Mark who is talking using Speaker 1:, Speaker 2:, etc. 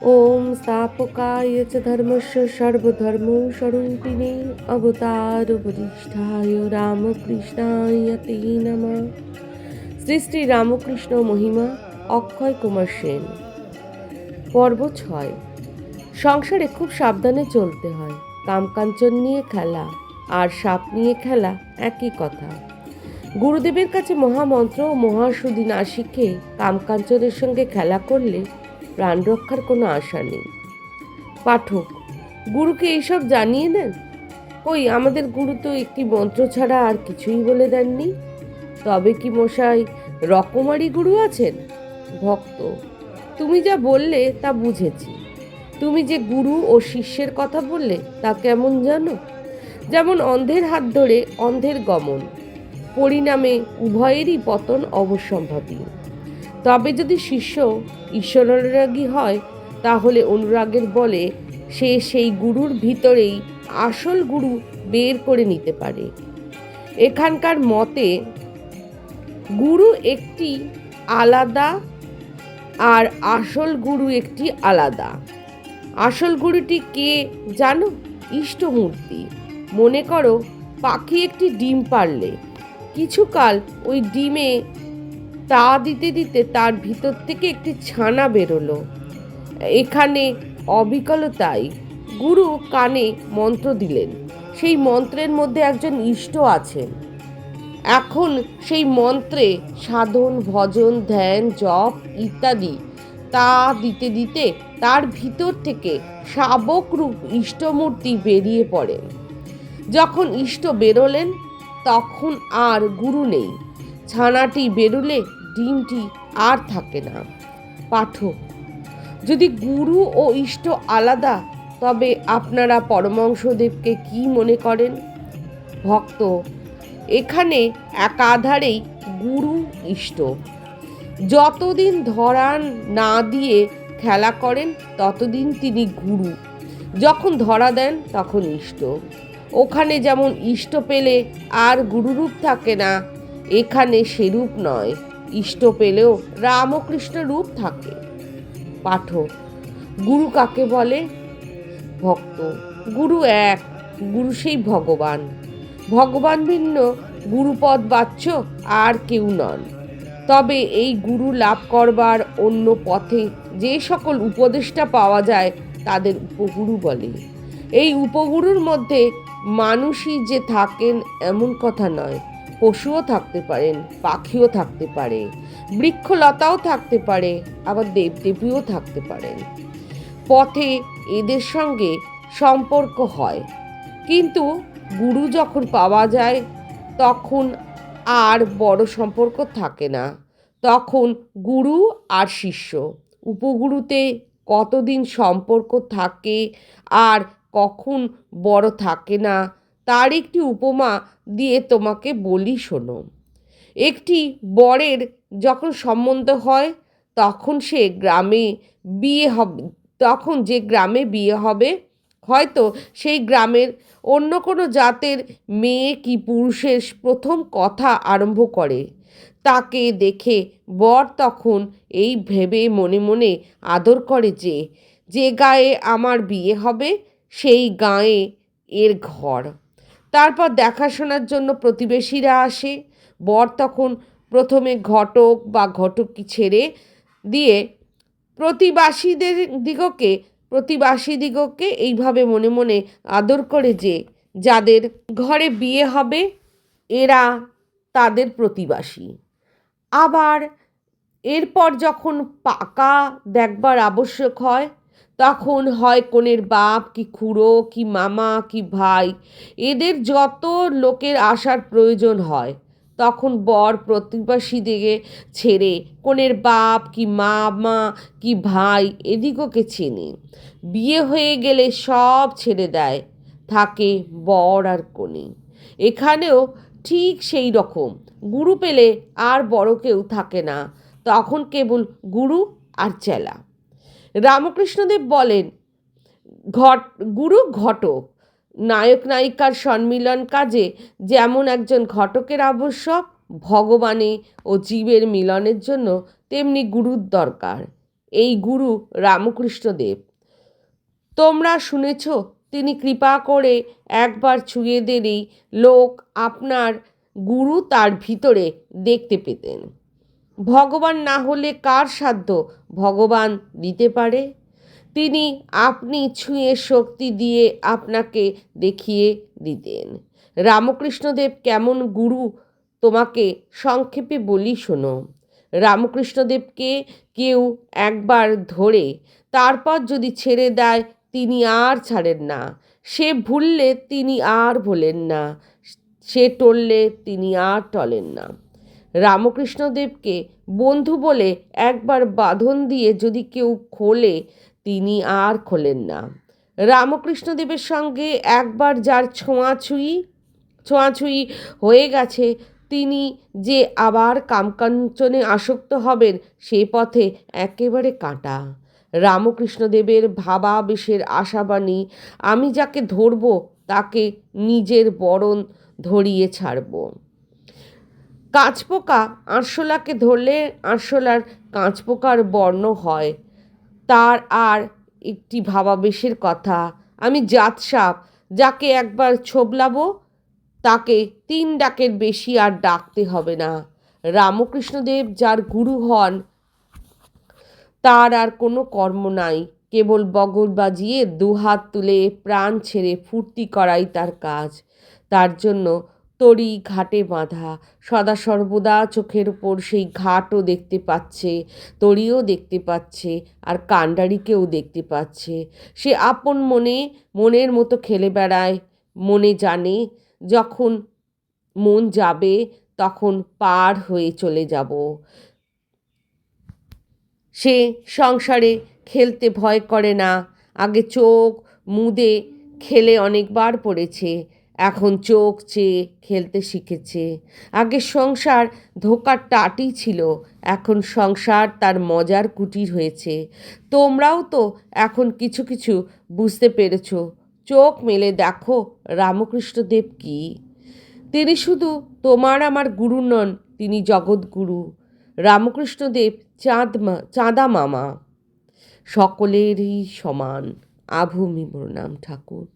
Speaker 1: ওম স্থাপকায় চ ধর্মস্য সর্বধর্ম স্বরূপিণে অবতার উপদিষ্ঠায় রামকৃষ্ণায় তে শ্রী শ্রী রামকৃষ্ণ মহিমা অক্ষয় কুমার সেন। পর্ব ছয়। সংসারে খুব সাবধানে চলতে হয়। কামকাঞ্চন নিয়ে খেলা আর সাপ নিয়ে খেলা একই কথা। গুরুদেবের কাছে মহামন্ত্র ও মহাসুদী না শিখে কামকাঞ্চনের সঙ্গে খেলা করলে প্রাণ রক্ষার কোনো আশা নেই। পাঠক, গুরুকে এইসব জানিয়ে দেন? ওই আমাদের গুরু তো একটি মন্ত্র ছাড়া আর কিছুই বলে দেননি। তবে কি মশাই, রকমারি গুরু আছেন? ভক্ত, তুমি যা বললে তা বুঝেছি। তুমি যে গুরু ও শিষ্যের কথা বললে তা কেমন জানো? যেমন অন্ধের হাত ধরে অন্ধের গমন, পরিণামে উভয়েরই পতন অবশ্যম্ভাবী তবে যদি শিষ্য ঈশ্বরানুরাগী হয়, তাহলে অনুরাগের বলে সে সেই গুরুর ভিতরেই আসল গুরু বের করে নিতে পারে। এখানকার মতে, গুরু একটি আলাদা আর আসল গুরু একটি আলাদা। আসল গুরুটি কে জানো? ইষ্টমূর্তি। মনে করো, পাখি একটি ডিম পারলে কিছুকাল ওই ডিমে তা দিতে দিতে তার ভিতর থেকে একটি ছানা বেরোলো। এখানে অবিকলতাই গুরু কানে মন্ত্র দিলেন। সেই মন্ত্রের মধ্যে একজন ইষ্ট আছেন। এখন সেই মন্ত্রে সাধন, ভজন, ধ্যান, জপ ইত্যাদি তা দিতে দিতে তার ভিতর থেকে শাবক রূপ ইষ্টমূর্তি বেরিয়ে পড়েন। যখন ইষ্ট বেরোলেন, তখন আর গুরু নেই। ছানাটি বেরোলে ডিমটি আর থাকে না। পাঠক, যদি গুরু ও ইষ্ট আলাদা, তবে আপনারা পরমংশদেবকে কি মনে করেন? ভক্ত, এখানে একাধারেই গুরু, ইষ্ট। যতদিন ধরান না দিয়ে খেলা করেন, ততদিন তিনি গুরু। যখন ধরা দেন, তখন ইষ্ট। ওখানে যেমন ইষ্ট পেলে আর গুরুরূপ থাকে না, এখানে সেরূপ নয়। ইষ্ট পেলেও রামকৃষ্ণ রূপ থাকে। পাঠক, গুরু কাকে বলে? ভক্ত, গুরু এক, গুরু সেই ভগবান। ভগবান ভিন্ন, গুরুপদ বাচ্চ আর কেউ নন। তবে এই গুরু লাভ করবার অন্য পথে যে সকল উপদেষ্টা পাওয়া যায়, তাদের উপগুরু বলে। এই উপগুরুর মধ্যে মানুষই যে থাকেন এমন কথা নয়। পশুও থাকতে পারেন, পাখিও থাকতে পারে, বৃক্ষলতাও থাকতে পারে, আবার দেবদেবীও থাকতে পারেন। পথে এদের সঙ্গে সম্পর্ক হয়। কিন্তু গুরু যখন পাওয়া যায়, তখন আর বড় সম্পর্ক থাকে না। তখন গুরু আর শিষ্য। উপগুরুতে কতদিন সম্পর্ক থাকে আর কখন বড় থাকে না তার একটি উপমা দিয়ে তোমাকে বলি শোনো। একটি বরের যখন সম্বন্ধ হয়, তখন সে গ্রামে বিয়ে হবে তখন যে গ্রামে বিয়ে হবে, হয়তো সেই গ্রামের অন্য কোনো জাতের মেয়ে কি পুরুষের প্রথম কথা আরম্ভ করে। তাকে দেখে বর তখন এই ভেবে মনে মনে আদর করে যে যে গায়ে আমার বিয়ে হবে, সেই গায়ে এর ঘর। তারপর দেখাশোনার জন্য প্রতিবেশীরা আসে। বর তখন প্রথমে ঘটক বা ঘটককে ছেড়ে দিয়ে প্রতিবাসীদের দিগকে, প্রতিবাসী দিগকে এইভাবে মনে মনে আদর করে যে যাদের ঘরে বিয়ে হবে, এরা তাদের প্রতিবাসী। আবার এরপর যখন পাকা দেখবার আবশ্যক হয় তখন হয় কনের বাপ কি খুড়ো, কি মামা, কি ভাই। এদের যত লোকের আসার প্রয়োজন হয়, তখন বর প্রতিবাসীদিকে ছেড়ে কনের বাপ কি মামা, কি ভাই এদিগকে চেনে। বিয়ে হয়ে গেলে সব ছেড়ে দেয়, থাকে বর আর কনে। এখানেও ঠিক সেই রকম, গুরু পেলে আর বড় কেউ থাকে না। তখন কেবল গুরু আর চেলা। রামকৃষ্ণদেব বলেন, ঘট, গুরু ঘটক, নায়ক নায়িকার সম্মিলন কাজে যেমন একজন ঘটকের আবশ্যক, ভগবানে ও জীবের মিলনের জন্য তেমনি গুরুর দরকার। এই গুরু রামকৃষ্ণদেব। তোমরা শুনেছ, তিনি কৃপা করে একবার ছুঁয়ে দিলেই লোক আপনার গুরু তার ভিতরে দেখতে পেতেন। ভগবান না হলে কার সাধ্য? ভগবান দিতে পারে। তিনি আপনি ছুঁয়ে শক্তি দিয়ে আপনাকে দেখিয়ে দিতেন। রামকৃষ্ণদেব কেমন গুরু, তোমাকে সংক্ষেপে বলি শোনো। রামকৃষ্ণদেবকে কেউ একবার ধরে তারপর যদি ছেড়ে দেয়, তিনি আর ছাড়েন না। সে ভুললে তিনি আর ভোলেন না। সে টললে তিনি আর টলেন না। রামকৃষ্ণদেবকে বন্ধু বলে একবার বাঁধন দিয়ে যদি কেউ খোলে, তিনি আর খোলেন না। রামকৃষ্ণদেবের সঙ্গে একবার যার ছোঁয়াছুঁই ছোঁয়াছুঁই হয়ে গেছে, তিনি যে আবার কামকাঞ্চনে আসক্ত হবেন, সে পথে একেবারে কাঁটা। রামকৃষ্ণদেবের ভাবাবেশের আশাবাণী, আমি যাকে ধরব, তাকে নিজের বরণ ধরিয়ে ছাড়ব। কাঁচপোকা আরশোলাকে ধরলে আরশোলার কাঁচপোকার বর্ণ হয়। তার আর একটি ভাবাবেশের কথা, আমি জাতসাপ যাকে একবার ছোবলাবো, তাকে তিন ডাকের বেশি আর ডাকতে হবে না। রামকৃষ্ণদেব যার গুরু হন, তার আর কোনো কর্ম নাই। কেবল বগল বাজিয়ে দুহাত তুলে প্রাণ ছেড়ে ফুর্তি করাই তার কাজ। তার জন্য তরি ঘাটে বাঁধা। সদা সর্বদা চোখের উপর সেই ঘাটও দেখতে পাচ্ছে তরিও দেখতে পাচ্ছে, আর কাণ্ডারিকেও দেখতে পাচ্ছে। সে আপন মনে, মনের মতো খেলে বেড়ায়, মনে জানে যখন মন যাবে তখন পার হয়ে চলে যাব। সে সংসারে খেলতে ভয় করে না, আগে চোখ মুদে খেলে অনেকবার পড়েছে এখন চোখ চেয়ে খেলতে শিখেছে। আগে সংসার ধোকার টাটি ছিল, এখন সংসার তার মজার কুটির হয়েছে। তোমরাও তো এখন কিছু কিছু বুঝতে পেরেছ। চোখ মেলে দেখো রামকৃষ্ণদেব কি। তিনি শুধু তোমার আমার গুরু নন, তিনি জগৎগুরু রামকৃষ্ণদেব চাঁদ চাঁদা মামা। সকলেরই সমান, আভূমি প্রণাম ঠাকুর।